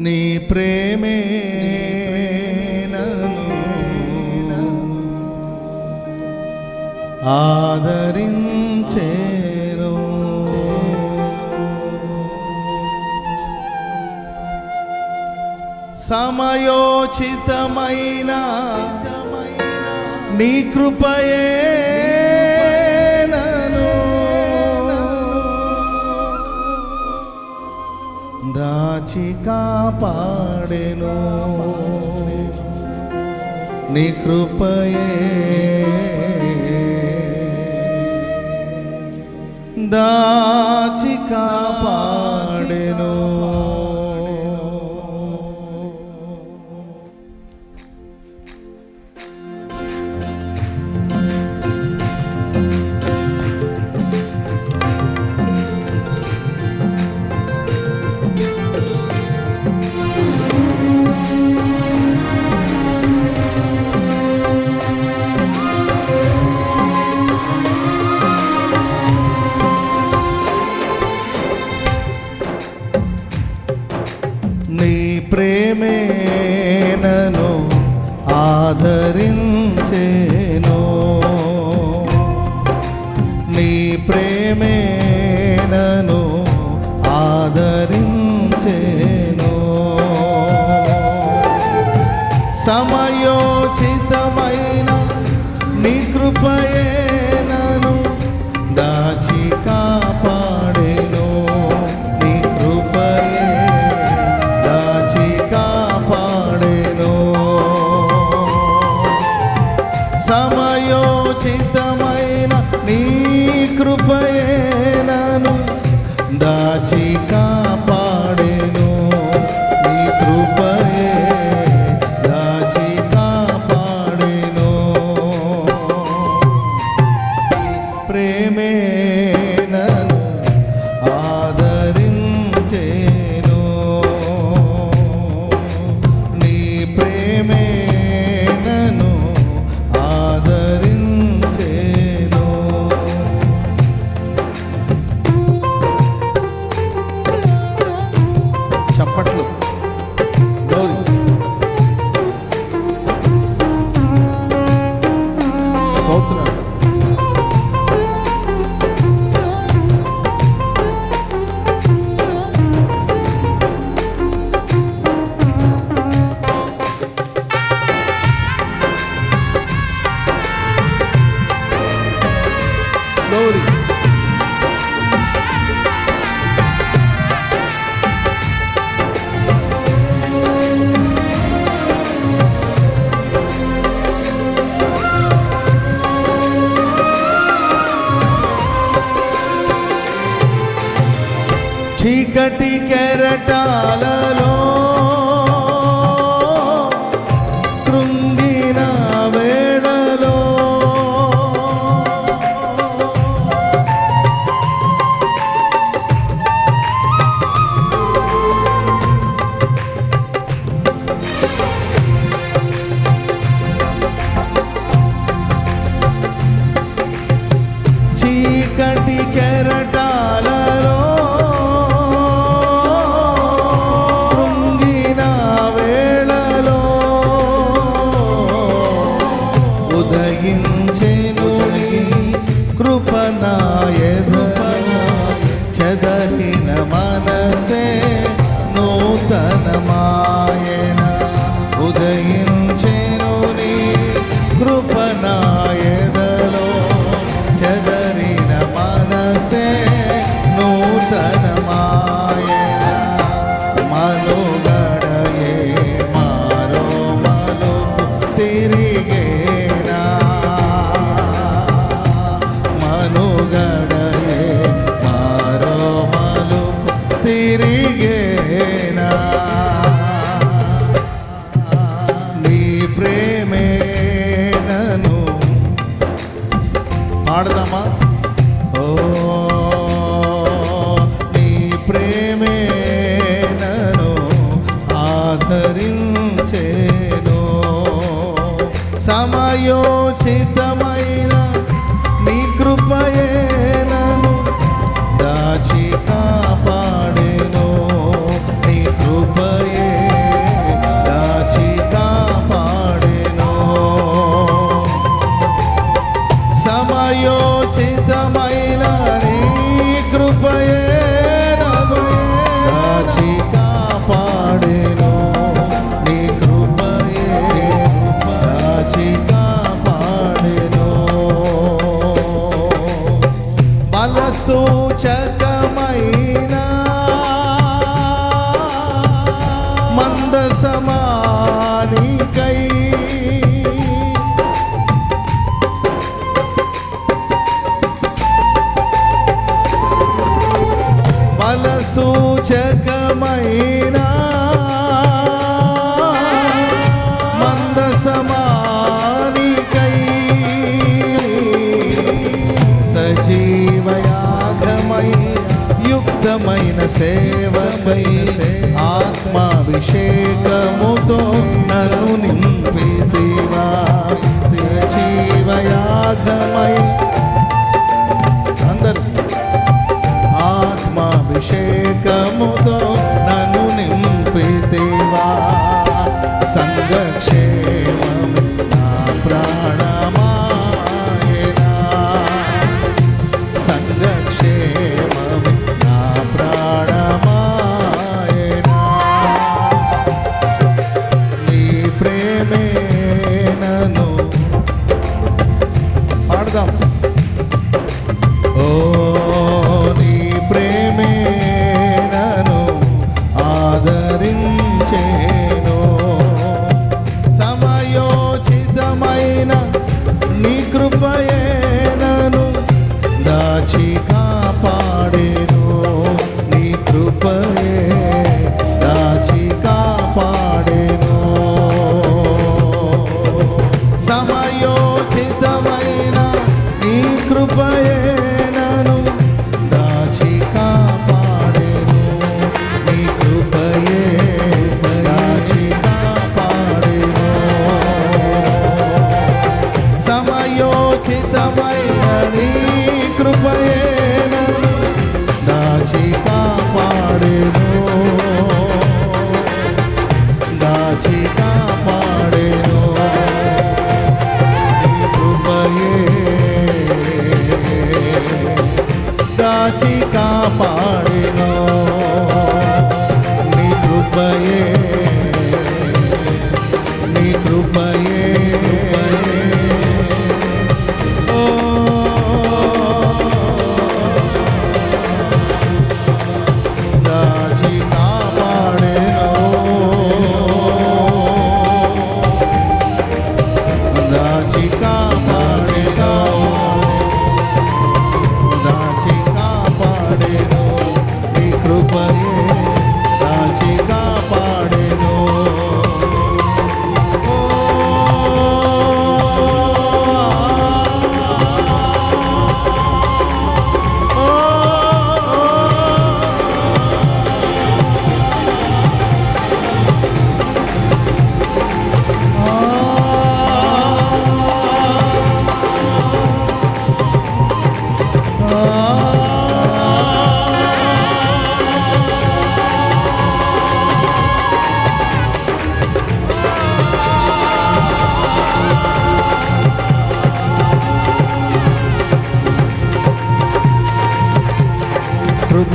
నీ ప్రేమే ఆదరించేరో. సమయోచితమైన నీ కృపయే కాచి కాపాడెను నీ కృపయే. దాచి కాపాడెను Lodi. ఆశ్రయించేను నీ కృపనా பாடுதாமா యుక్తమైన సేవపై ఆత్మాభిషేకముతో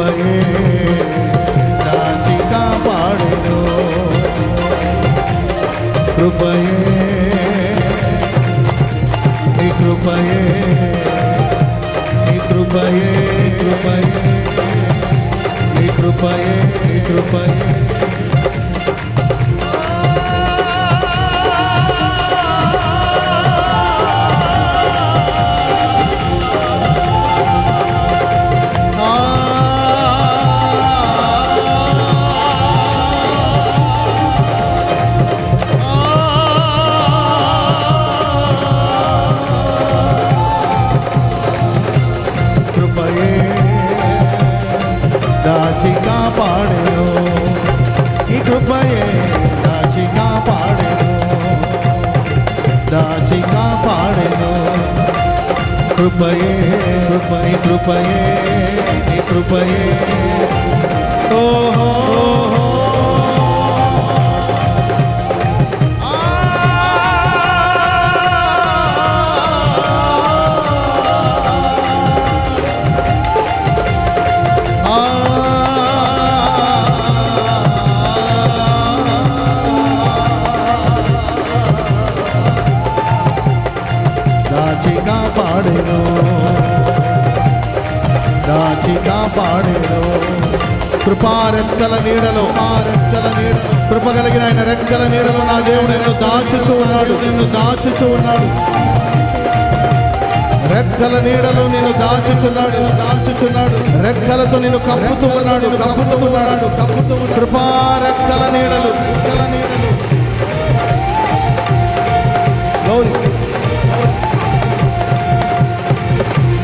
కృపయే కృపయే కృపయే కృపయే కృపయే. ఓహో! కాపాడెను. దాచి కాపాడెను. కృపారెక్కల నీడలో ఆ రెక్కల నీడ కృప కలిగిన ఆయన రెక్కల నీడలో నా దేవుడు నిన్ను దాచుతూ ఉన్నాడు నిన్ను దాచుతూ ఉన్నాడు. రెక్కల నీడలో నేను దాచుతున్నాడు నేను దాచుతున్నాడు. రెక్కలతో నేను కప్పుతూ ఉన్నాడు కప్పుతూ ఉన్నాడు. కప్పుతూ కృపా రెక్కల నీడలు రెక్కల నీడలు.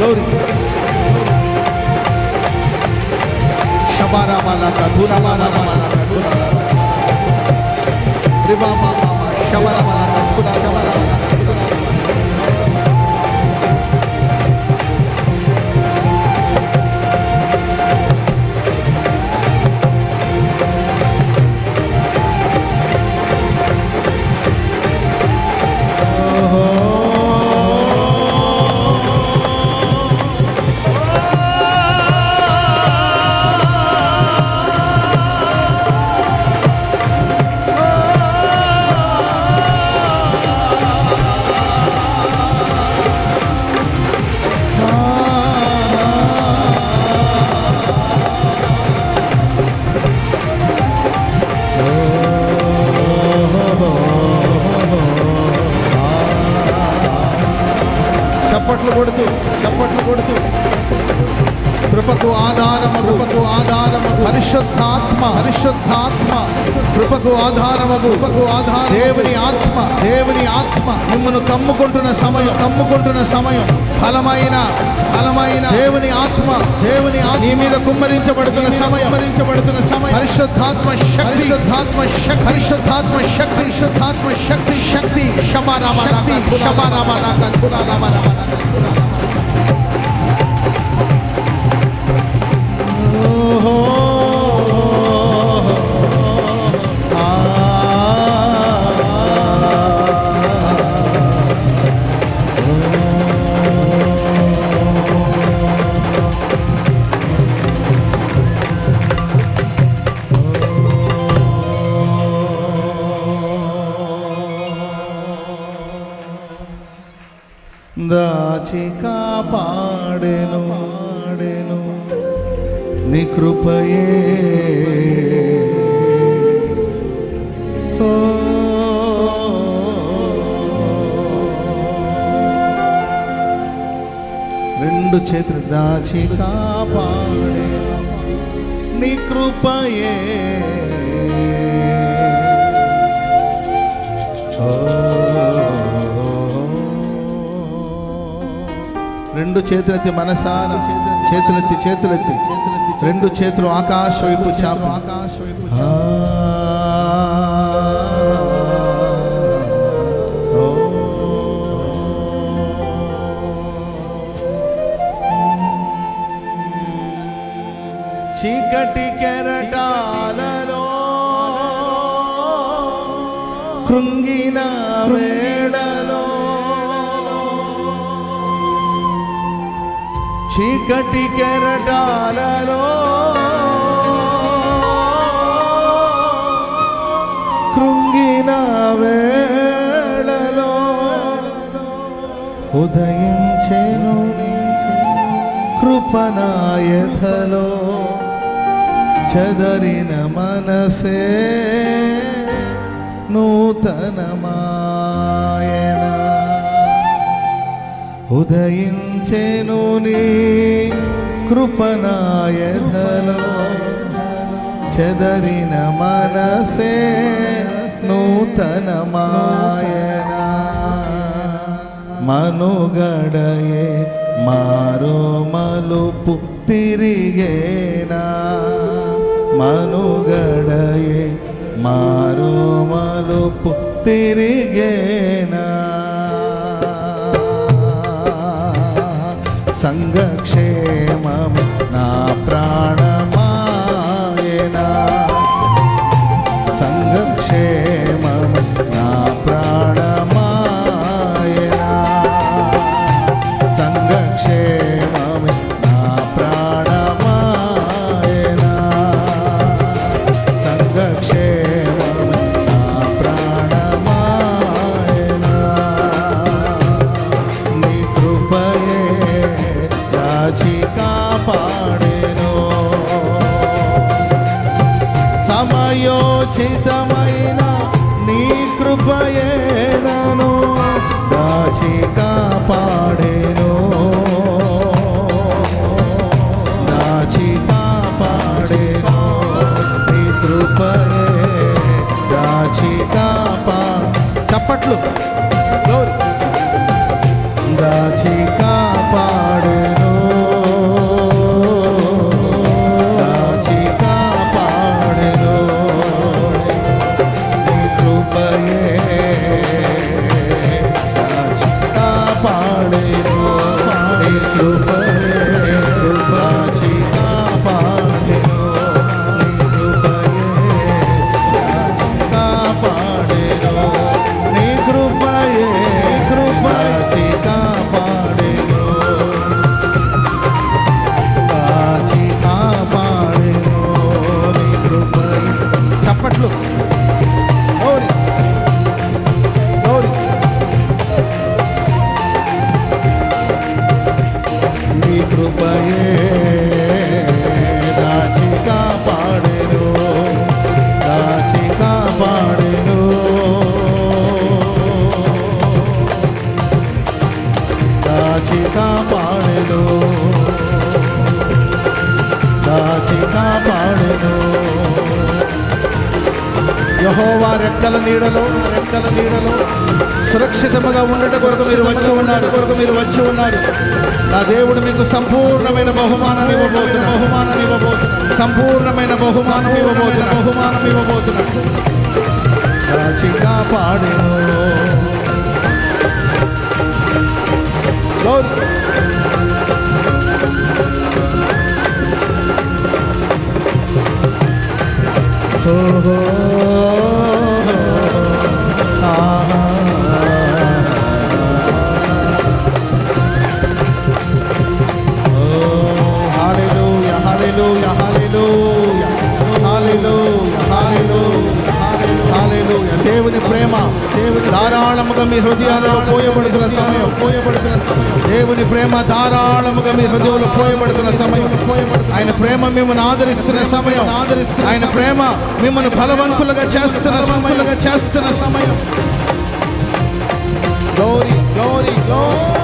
गौरी शबारा माला का धुरा माला माला का धुरा रिवा मामा शबारा माला का धुरा సమయం కమ్ముకుంటున్న సమయం. ఫలమైన ఫలమైన దేవుని ఆత్మ దేవుని ఆత్మ నీ మీద కుమ్మరించబడుతున్న సమయం. కుమ్మరించబడుతున్న సమయం. పరిశుద్ధాత్మ శక్తి. పరిశుద్ధాత్మ శక్తి. పరిశుద్ధాత్మ శక్తి. పరిశుద్ధాత్మ శక్తి. శక్తి. శమారామ శక్తి. శమారామ నాక రామ దాచి కాపాడెను పాడెను. నీ కృపయే. రెండు చేతులు దాచి కాపాడే నీ కృపయే. రెండు చేతులెత్తి మనసాన చేతులెత్తి చేతులెత్తి చేతులెత్తి రెండు చేతులు ఆకాశ వైపు చాప. ఆకాశ వైపు చీకటి కెరటాలలో కృంగిన వేళలో ఉదయించెను కృపనాయధలో చదరిన మనసే నూతనమాయన. ఉదయించేను నీ కృపనాయధలో చెదరిన మనసే నూతనమాయన. మనుగడయే మారో మలుపు తిరిగేనా. మనుగడయే మారో మలుపు తిరిగేనా. సంఘక్షేమం నా ప్రాణ పడేనా నీ కృపయే రాచితాప చప్పట్లు. దాచి కాపాడెను. దాచి కాపాడెను. యహోవా రెక్కల నీడలో రెక్కల నీడలో సురక్షితముగా ఉండట కొరకు మీరు వచ్చి ఉన్నారు. కొరకు మీరు వచ్చి ఉన్నారు. నా దేవుడు మీకు సంపూర్ణమైన బహుమానం ఇవ్వబోతున్నా. బహుమానం ఇవ్వబోతున్నా. సంపూర్ణమైన బహుమానం ఇవ్వబోతున్నా బహుమానం ఇవ్వబోతున్నా. కాచి కాపాడెను. Glory. ఓహో ధారాళముగా మీ హృదయాలలో పోయబడుతున్న సమయం పోయబడుతున్న సమయం. దేవుని ప్రేమ ధారాళముగా మీ హృదయంలో పోయబడుతున్న సమయం. పోయబడుతున్న ఆయన ప్రేమ మిమ్మల్ని ఆదరిస్తున్న సమయం. ఆదరిస్తున్న ఆయన ప్రేమ మిమ్మల్ని బలవంతులుగా చేస్తున్న సమయంగా చేస్తున్న సమయం. Glory glory glory